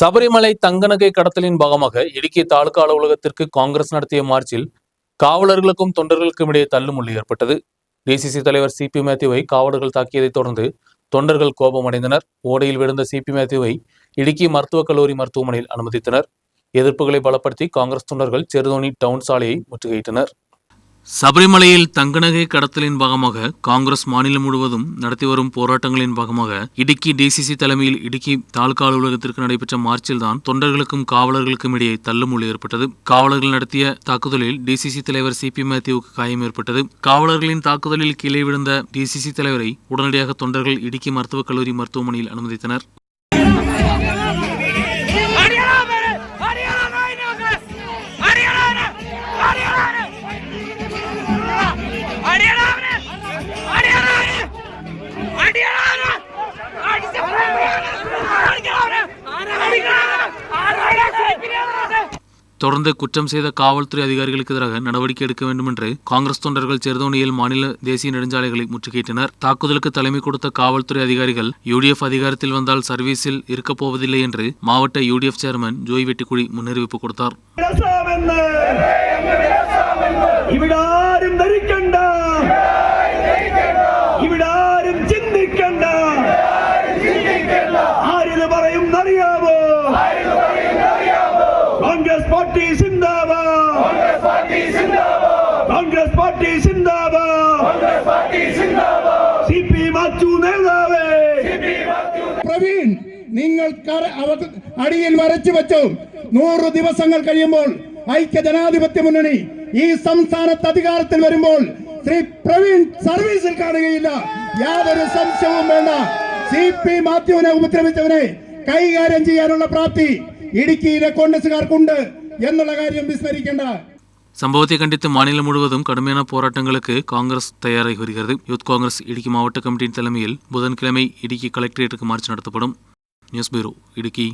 சபரிமலை தங்கநகை கடத்தலின் பாகமாக இடுக்கி தாலுகா அலுவலகத்திற்கு காங்கிரஸ் நடத்திய மார்ச்சில் காவலர்களுக்கும் தொண்டர்களுக்கும் இடையே தள்ளுமுள்ளி ஏற்பட்டது. டிசிசி தலைவர் சிபி மேத்யூவை காவலர்கள் தாக்கியதைத் தொடர்ந்து தொண்டர்கள் கோபமடைந்தனர். ஓடையில் விழுந்த சிபி மேத்யூவை இடுக்கி மருத்துவக் கல்லூரி மருத்துவமனையில் அனுமதித்தனர். எதிர்ப்புகளை பலப்படுத்தி காங்கிரஸ் தொண்டர்கள் செருதோனி டவுன் சாலையை முற்றுகையிட்டனர். சபரிமலையில் தங்கநகை கடத்தலின் பாகமாக காங்கிரஸ் மாநிலம் முழுவதும் நடத்தி வரும் போராட்டங்களின் பாகமாக இடுக்கி டிசிசி தலைமையில் இடுக்கி தாலுகா அலுவலகத்திற்கு நடைபெற்ற மார்ச்சில்தான் தொண்டர்களுக்கும் காவலர்களுக்கும் இடையே தள்ளுமுள் ஏற்பட்டது. காவலர்கள் நடத்திய தாக்குதலில் டிசிசி தலைவர் சி பி மேத்யூவுக்கு காயம் ஏற்பட்டது. காவலர்களின் தாக்குதலில் கீழே விழுந்த டிசிசி தலைவரை உடனடியாக தொண்டர்கள் இடுக்கி மருத்துவக் கல்லூரி மருத்துவமனையில் அனுமதித்தனர். தொடர்ந்து குற்றம் செய்த காவல்துறை அதிகாரிகளுக்கு எதிராக நடவடிக்கை எடுக்க வேண்டும் என்று காங்கிரஸ் தொண்டர்கள் செர்தோனியில் மாநில தேசிய நெடுஞ்சாலைகளை முற்றுகையிட்டனர். தாக்குதலுக்கு தலைமை கொடுத்த காவல்துறை அதிகாரிகள் யூடிஎஃப் அதிகாரத்தில் வந்தால் சர்வீஸில் இருக்கப் போவதில்லை என்று மாவட்ட யூடிஎஃப் சேர்மன் ஜோய் வெட்டிக்குழி முன்னறிவிப்பு கொடுத்தார். കോൺഗ്രസ് പാർട്ടി സിന്ദാബാദ്. കോൺഗ്രസ് പാർട്ടി സിന്ദാബാദ്. സി പി മാച്ചു നേതാവേ. പ്രവീൺ നിങ്ങൾ അടിയിൽ വരച്ചു വെച്ചു. നൂറ് ദിവസങ്ങൾ കഴിയുമ്പോൾ ഐക്യ ജനാധിപത്യ മുന്നണി ഈ സംസ്ഥാനത്ത് അധികാരത്തിൽ വരുമ്പോൾ ശ്രീ പ്രവീൺ സർവീസിൽ കാണുകയില്ല. യാതൊരു സംശയവും വേണ്ട. സി പി മാത്യുവിനെ ഉപദ്രവിച്ചവനെ കൈകാര്യം ചെയ്യാനുള്ള പ്രാപ്തി ഇടുക്കിയിലെ കോൺഗ്രസുകാർക്കുണ്ട് എന്നുള്ള കാര്യം വിസ്മരിക്കേണ്ട சம்பவத்தை கண்டித்து மாநிலம் முழுவதும் கடுமையான போராட்டங்களுக்கு காங்கிரஸ் தயாராகி வருகிறது யூத் காங்கிரஸ் இடுக்கி மாவட்ட கமிட்டியின் தலைமையில் புதன்கிழமை இடுக்கி கலெக்டரேட்டுக்கு மார்ச் நடத்தப்படும் நியூஸ் பியூரோ இடுக்கி